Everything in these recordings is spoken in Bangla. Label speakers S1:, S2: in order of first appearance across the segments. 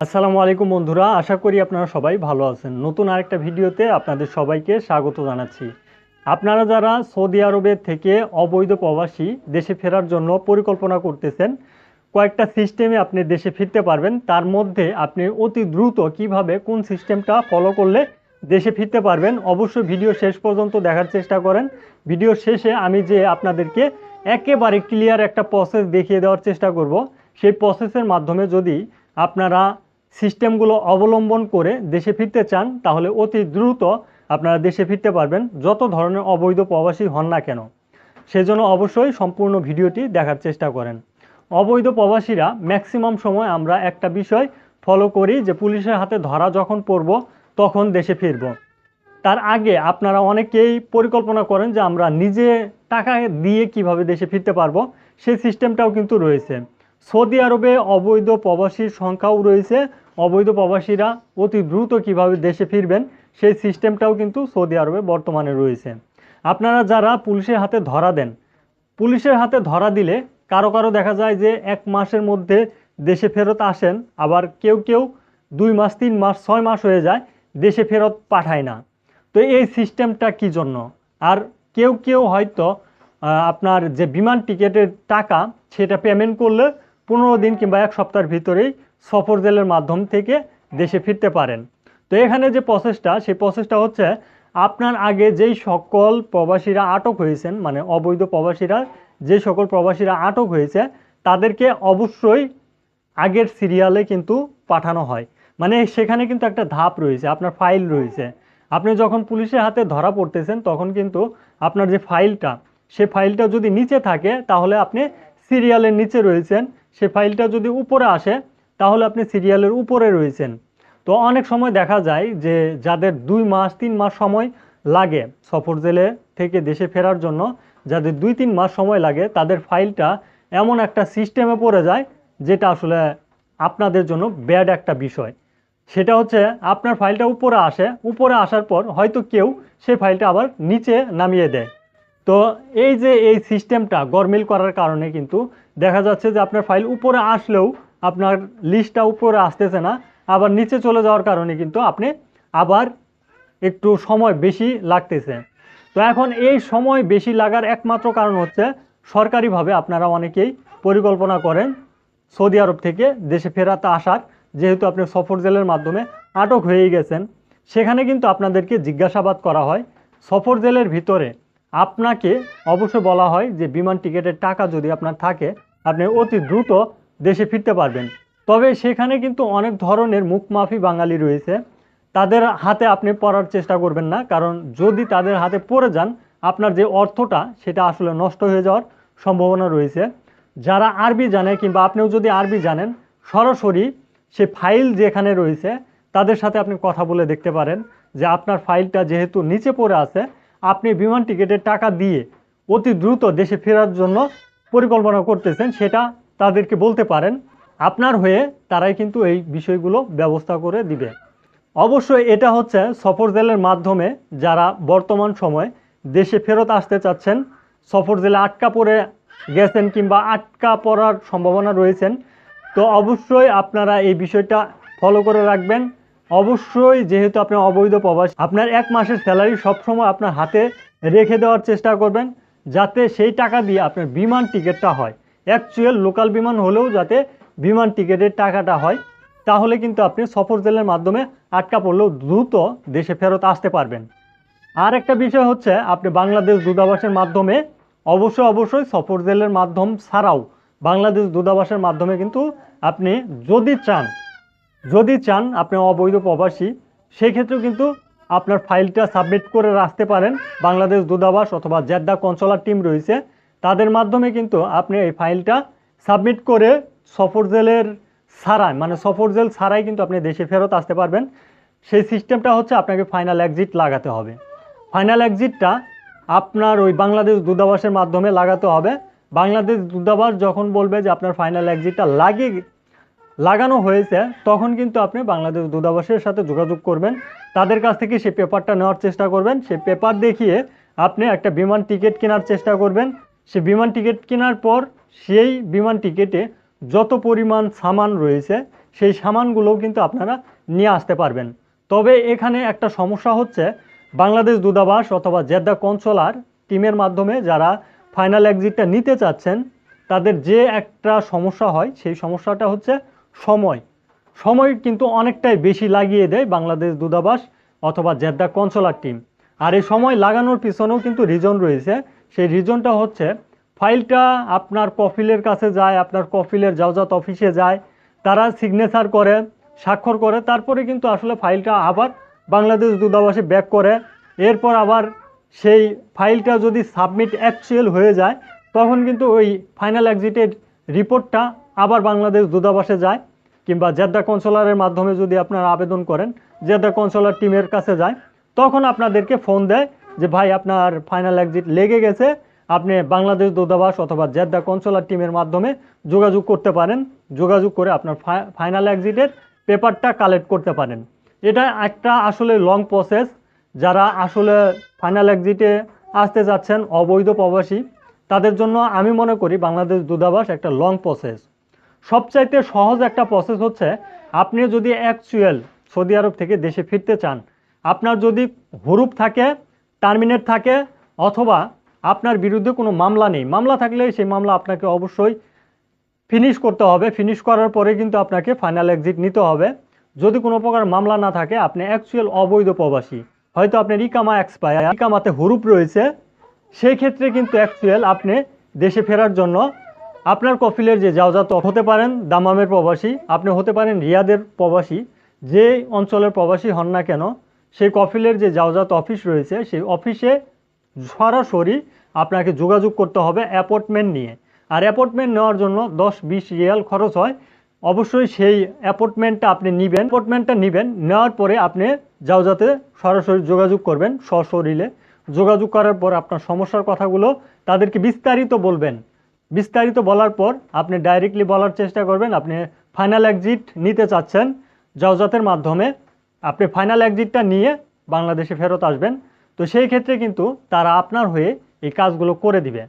S1: আসসালামু আলাইকুম বন্ধুরা, আশা করি আপনারা সবাই ভালো আছেন। নতুন আরেকটা ভিডিওতে আপনাদের সবাইকে স্বাগত জানাচ্ছি। আপনারা যারা সৌদি আরবের থেকে অবৈধ প্রবাসী দেশে ফেরার জন্য পরিকল্পনা করতেছেন, কয়েকটা সিস্টেমে আপনি দেশে ফিরতে পারবেন। তার মধ্যে আপনি অতি দ্রুত কীভাবে কোন সিস্টেমটা ফলো করলে দেশে ফিরতে পারবেন, অবশ্যই ভিডিও শেষ পর্যন্ত দেখার চেষ্টা করেন। ভিডিও শেষে আমি যে আপনাদেরকে একেবারে ক্লিয়ার একটা প্রসেস দেখিয়ে দেওয়ার চেষ্টা করব, সেই প্রসেসের মাধ্যমে যদি আপনারা সিস্টেমগুলো অবলম্বন করে দেশে ফিরতে চান, তাহলে অতি দ্রুত আপনারা দেশে ফিরতে পারবেন, যত ধরনের অবৈধ প্রবাসী হন না কেন। সেজন্য অবশ্যই সম্পূর্ণ ভিডিওটি দেখার চেষ্টা করেন। অবৈধ প্রবাসীরা ম্যাক্সিমাম সময় আমরা একটা বিষয় ফলো করি যে পুলিশের হাতে ধরা যখন পড়ব, তখন দেশে ফিরব। তার আগে আপনারা অনেকেই পরিকল্পনা করেন যে আমরা নিজে টাকা দিয়ে কীভাবে দেশে ফিরতে পারব, সেই সিস্টেমটাও কিন্তু রয়েছে। সৌদি আরবে অবৈধ প্রবাসীর সংখ্যাও রয়েছে। অবৈধ প্রবাসীরা অতি দ্রুত কীভাবে দেশে ফিরবেন, সেই সিস্টেমটাও কিন্তু সৌদি আরবে বর্তমানে রয়েছে। আপনারা যারা পুলিশের হাতে ধরা দেন, পুলিশের হাতে ধরা দিলে কারও কারও দেখা যায় যে এক মাসের মধ্যে দেশে ফেরত আসেন, আবার কেউ কেউ দুই মাস, তিন মাস, ছয় মাস হয়ে যায়, দেশে ফেরত পাঠায় না। তো এই সিস্টেমটা কি জন্য? আর কেউ কেউ হয়তো আপনার যে বিমান টিকিটের টাকা, সেটা পেমেন্ট করলে পনেরো দিন কিংবা এক সপ্তাহের ভিতরেই সফর জেলের মাধ্যম থেকে দেশে ফিরতে পারেন। তো এখানে যে প্রসেসটা সেই প্রসেসটা হচ্ছে আপনার আগে যেই সকল প্রবাসীরা আটক হয়েছেন মানে অবৈধ প্রবাসীরা, যে সকল প্রবাসীরা আটক হয়েছে, তাদেরকে অবশ্যই আগের সিরিয়ালে কিন্তু পাঠানো হয়। মানে সেখানে কিন্তু একটা ধাপ রয়েছে, আপনার ফাইল রয়েছে। আপনি যখন পুলিশের হাতে ধরা পড়তেছেন, তখন কিন্তু আপনার যে ফাইলটা সে ফাইলটা যদি নিচে থাকে, তাহলে আপনি সিরিয়ালের নিচে রয়েছেন সে ফাইলটা যদি উপরে আসে, তাহলে আপনি সিরিয়ালের উপরে রয়েছেন। তো অনেক সময় দেখা যায় যে যাদের দুই মাস, তিন মাস সময় লাগে সফর জেলে থেকে দেশে ফেরার জন্য, যাদের দুই, তিন মাস সময় লাগে, তাদের ফাইলটা এমন একটা সিস্টেমে পড়ে যায়, যেটা আসলে আপনাদের জন্য ব্যাড একটা বিষয়। সেটা হচ্ছে আপনার ফাইলটা উপরে আসে, উপরে আসার পর হয়তো কেউ সেই ফাইলটা আবার নিচে নামিয়ে দেয়। তো এই যে এই সিস্টেমটা গরমিল করার কারণে কিন্তু দেখা যাচ্ছে যে আপনার ফাইল উপরে আসলেও আপনার লিস্টটা উপরে আসতেছে না, আবার নিচে চলে যাওয়ার কারণে কিন্তু আপনি আবার একটু সময় বেশি লাগতেছে। তো এখন এই সময় বেশি লাগার একমাত্র কারণ হচ্ছে সরকারিভাবে আপনারা অনেকেই পরিকল্পনা করেন সৌদি আরব থেকে দেশে ফেরাতে আসার, যেহেতু আপনি সফর জেলের মাধ্যমে আটক হয়েই গেছেন। সেখানে কিন্তু আপনাদেরকে জিজ্ঞাসাবাদ করা হয় সফর জেলের ভিতরে আপনাকে অবশ্যই বলা হয় যে বিমান টিকিটের টাকা যদি আপনার থাকে, আপনি অতি দ্রুত দেশে ফিরতে পারবেন। তবে সেখানে কিন্তু অনেক ধরনের মুখমাফি বাঙালি রয়েছে। তাদের হাতে আপনি পড়ার চেষ্টা করবেন না, কারণ যদি তাদের হাতে পড়ে যান, আপনার যে অর্থটা, সেটা আসলে নষ্ট হয়ে যাওয়ার সম্ভাবনা রয়েছে। যারা আরবি জানে কিংবা আপনিও যদি আরবি জানেন, সরাসরি সে ফাইল যেখানে রয়েছে, তাদের সাথে আপনি কথা বলে দেখতে পারেন যে আপনার ফাইলটা যেহেতু নিচে পড়ে আছে আপনি বিমান টিকিটের টাকা দিয়ে অতি দ্রুত দেশে ফেরার জন্য পরিকল্পনা করতেছেন, সেটা তাদেরকে বলতে পারেন। আপনার হয়ে তারাই কিন্তু এই বিষয়গুলো ব্যবস্থা করে দিবে। অবশ্যই এটা হচ্ছে সফর জেলের মাধ্যমে যারা বর্তমান সময় দেশে ফেরত আসতে চাচ্ছেন সফর জেলে আটকা পড়ে গেছেন কিংবা আটকা পড়ার সম্ভাবনা রয়েছেন, তো অবশ্যই আপনারা এই বিষয়টা ফলো করে রাখবেন। অবশ্যই, যেহেতু আপনি অবৈধ প্রবাস, আপনার এক মাসের স্যালারি সবসময় আপনার হাতে রেখে দেওয়ার চেষ্টা করবেন, যাতে সেই টাকা দিয়ে আপনার বিমান টিকিটটা হয়। অ্যাকচুয়াল লোকাল বিমান হলেও যাতে বিমান টিকিটের টাকাটা হয়, তাহলে কিন্তু আপনি সফর জেলের মাধ্যমে আটকা পড়লেও দ্রুত দেশে ফেরত আসতে পারবেন। আর একটা বিষয় হচ্ছে, আপনি বাংলাদেশ দূতাবাসের মাধ্যমে অবশ্যই অবশ্যই সফর জেলের মাধ্যম ছাড়াও বাংলাদেশ দূতাবাসের মাধ্যমে কিন্তু আপনি যদি চান যদি চান আপনি অবৈধ প্রবাসী সেই ক্ষেত্রেও কিন্তু আপনার ফাইলটা সাবমিট করে রাখতে পারেন। বাংলাদেশ দূতাবাস অথবা জেদ্দা কনসোলার টিম রয়েছে। তাদের মাধ্যমে কিন্তু আপনি এই ফাইলটা সাবমিট করে সফর জেলের ছাড়াই মানে সফর জেল ছাড়াই কিন্তু আপনি দেশে ফেরত আসতে পারবেন। সেই সিস্টেমটা হচ্ছে আপনাকে ফাইনাল এক্সিট লাগাতে হবে। ফাইনাল এক্সিটটা আপনার ওই বাংলাদেশ দূতাবাসের মাধ্যমে লাগাতে হবে। বাংলাদেশ দূতাবাস যখন বলবে যে আপনার ফাইনাল এক্সিটটা লাগিয়ে লাগানো হয়েছে, তখন কিন্তু আপনি বাংলাদেশ দূতাবাসের সাথে যোগাযোগ করবেন। তাদের কাছ থেকে সেই পেপারটা নেওয়ার চেষ্টা করবেন। সেই পেপার দেখিয়ে আপনি একটা বিমান টিকিট কেনার চেষ্টা করবেন। সে বিমান টিকিট কেনার পর সেই বিমান টিকিটে যত পরিমাণ সামান রয়েছে, সেই সামানগুলোও কিন্তু আপনারা নিয়ে আসতে পারবেন। তবে এখানে একটা সমস্যা হচ্ছে, বাংলাদেশ দূতাবাস অথবা জেদ্দা কনসোলার টিমের মাধ্যমে যারা ফাইনাল এক্সিটটা নিতে চাচ্ছেন, তাদের যে একটা সমস্যা হয়, সেই সমস্যাটা হচ্ছে সময়। সময় কিন্তু অনেকটাই বেশি লাগিয়ে দেয় বাংলাদেশ দূতাবাস অথবা জেদ্দা কনসোলার টিম। আর এই সময় লাগানোর পিছনেও কিন্তু রিজন রয়েছে। সেই রিজনটা হচ্ছে ফাইলটা আপনার কফিলের কাছে যায়, আপনার কফিলের জাওজাত অফিসে যায়, তারা সিগনেচার করে, স্বাক্ষর করে, তারপরে কিন্তু আসলে ফাইলটা আবার বাংলাদেশ দূতাবাসে ব্যাক করে। এরপর আবার সেই ফাইলটা যদি সাবমিট অ্যাকচুয়াল হয়ে যায়, তখন কিন্তু ওই ফাইনাল এক্সিটের রিপোর্টটা আবার বাংলাদেশ দূতাবাসে যায় কিংবা জেদ্দা কনসোলারের মাধ্যমে যদি আপনারা আবেদন করেন, জেদ্দা কনসোলার টিমের কাছে যায়, তখন আপনাদেরকে ফোন দেয় যে, ভাই, আপনার ফাইনাল এক্সিট লেগে গেছে। আপনি বাংলাদেশ দূতাবাস অথবা জেদ্দা কনসোলার টিমের মাধ্যমে যোগাযোগ করতে পারেন। যোগাযোগ করে আপনার ফাইনাল এক্সিটের পেপারটা কালেক্ট করতে পারেন। এটা একটা আসলে লং প্রসেস যারা আসলে ফাইনাল এক্সিটে আসতে যাচ্ছেন, অবৈধ প্রবাসী, তাদের জন্য আমি মনে করি বাংলাদেশ দূতাবাস একটা লং প্রসেস সবচাইতে সহজ একটা প্রসেস হচ্ছে, আপনি যদি অ্যাকচুয়াল সৌদি আরব থেকে দেশে ফিরতে চান, আপনার যদি হুরুপ থাকে টার্মিনেট থাকে, অথবা আপনার বিরুদ্ধে কোনো মামলা নেই, মামলা থাকলে সেই মামলা আপনাকে অবশ্যই ফিনিশ করতে হবে ফিনিশ করার পরে কিন্তু আপনাকে ফাইনাল এক্সিট নিতে হবে। যদি কোনো প্রকার মামলা না থাকে, আপনি অ্যাকচুয়াল অবৈধ প্রবাসী, হয়তো আপনার ইকামা এক্সপায়ার ইকামাতে হুরুপ রয়েছে, সেই ক্ষেত্রে কিন্তু অ্যাকচুয়াল আপনি দেশে ফেরার জন্য আপনার কফিলের যে যাওজাত হতে পারেন দামামের প্রবাসী, আপনি হতে পারেন রিয়াদের প্রবাসী, যে অঞ্চলের প্রবাসী হন না কেন, সেই কফিলের যে যাওজাত অফিস রয়েছে, সেই অফিসে সরাসরি আপনাকে যোগাযোগ করতে হবে অ্যাপয়েন্টমেন্ট নিয়ে। আর অ্যাপয়েন্টমেন্ট নেওয়ার জন্য দশ বিশ রিয়াল খরচ হয়। অবশ্যই সেই অ্যাপয়েন্টমেন্টটা আপনি নেবেন, অ্যাপয়েন্টমেন্টটা নেবেন, নেওয়ার পরে আপনি যাওজাতে সরাসরি যোগাযোগ করবেন সশরীরে। যোগাযোগ করার পর আপনার সমস্যার কথাগুলো তাদেরকে বিস্তারিত বলবেন। বিস্তারিত বলার পর আপনি ডাইরেক্টলি বলার চেষ্টা করবেন, আপনি ফাইনাল এক্সিট নিতে চাচ্ছেন জাওজাতের মাধ্যমে, আপনি ফাইনাল এক্সিটটা নিয়ে বাংলাদেশে ফেরত আসবেন। তো সেই ক্ষেত্রে কিন্তু তারা আপনার হয়ে এই কাজগুলো করে দিবে।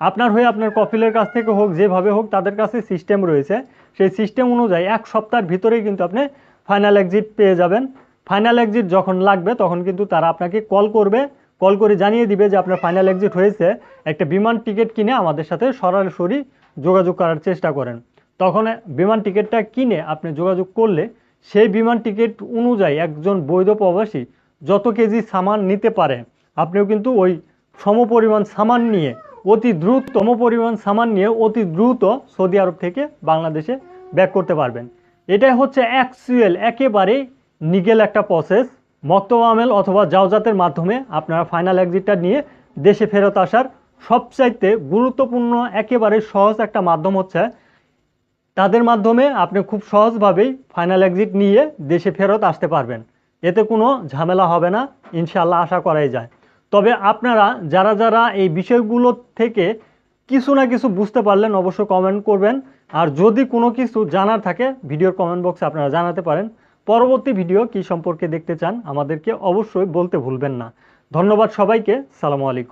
S1: আপনার হয়ে আপনার কফিলের কাছ থেকে হোক, যেভাবে হোক, তাদের কাছে সিস্টেম রয়েছে। সেই সিস্টেম অনুযায়ী এক সপ্তাহের ভিতরেই কিন্তু আপনি ফাইনাল এক্সিট পেয়ে যাবেন। ফাইনাল এক্সিট যখন লাগবে, তখন কিন্তু তারা আপনাকে কল করবে। কল করে জানিয়ে দিবে যে আপনার ফাইনাল এক্সিট হয়েছে। একটা বিমান টিকিট কিনে আমাদের সাথে সরাসরি যোগাযোগ করার চেষ্টা করেন। তখন বিমান টিকিটটা কিনে আপনি যোগাযোগ করলে সেই বিমান টিকিট অনুযায়ী একজন বৈধ প্রবাসী যত কেজি সামান নিতে পারে, আপনিও কিন্তু ওই সমপরিমাণ সামান নিয়ে, অতি দ্রুত তম পরিমাণ সামান নিয়ে অতি দ্রুত সৌদি আরব থেকে বাংলাদেশে ব্যাক করতে পারবেন। এটাই হচ্ছে অ্যাকচুয়াল একেবারে নিগেল একটা প্রসেস মক্তব আমেল অথবা জাওজাতের মাধ্যমে আপনারা ফাইনাল এক্সিটটা নিয়ে দেশে ফেরত আসার সবচাইতে গুরুত্বপূর্ণ, একেবারে সহজ একটা মাধ্যম হচ্ছে তাদের মাধ্যমে আপনি খুব সহজভাবেই ফাইনাল এক্সিট নিয়ে দেশে ফেরত আসতে পারবেন। এতে কোনো ঝামেলা হবে না ইনশাল্লাহ আশা করাই যায়। তবে আপনারা যারা যারা এই বিষয়গুলো থেকে কিছু না কিছু বুঝতে পারলেন অবশ্যই কমেন্ট করবেন। আর যদি কোনো কিছু জানার থাকে ভিডিওর কমেন্ট বক্সে আপনারা জানাতে পারেন। পরবর্তী ভিডিও কি সম্পর্কে দেখতে চান আমাদেরকে অবশ্যই বলতে ভুলবেন না। ধন্যবাদ সবাইকে। সালামু আলাইকুম।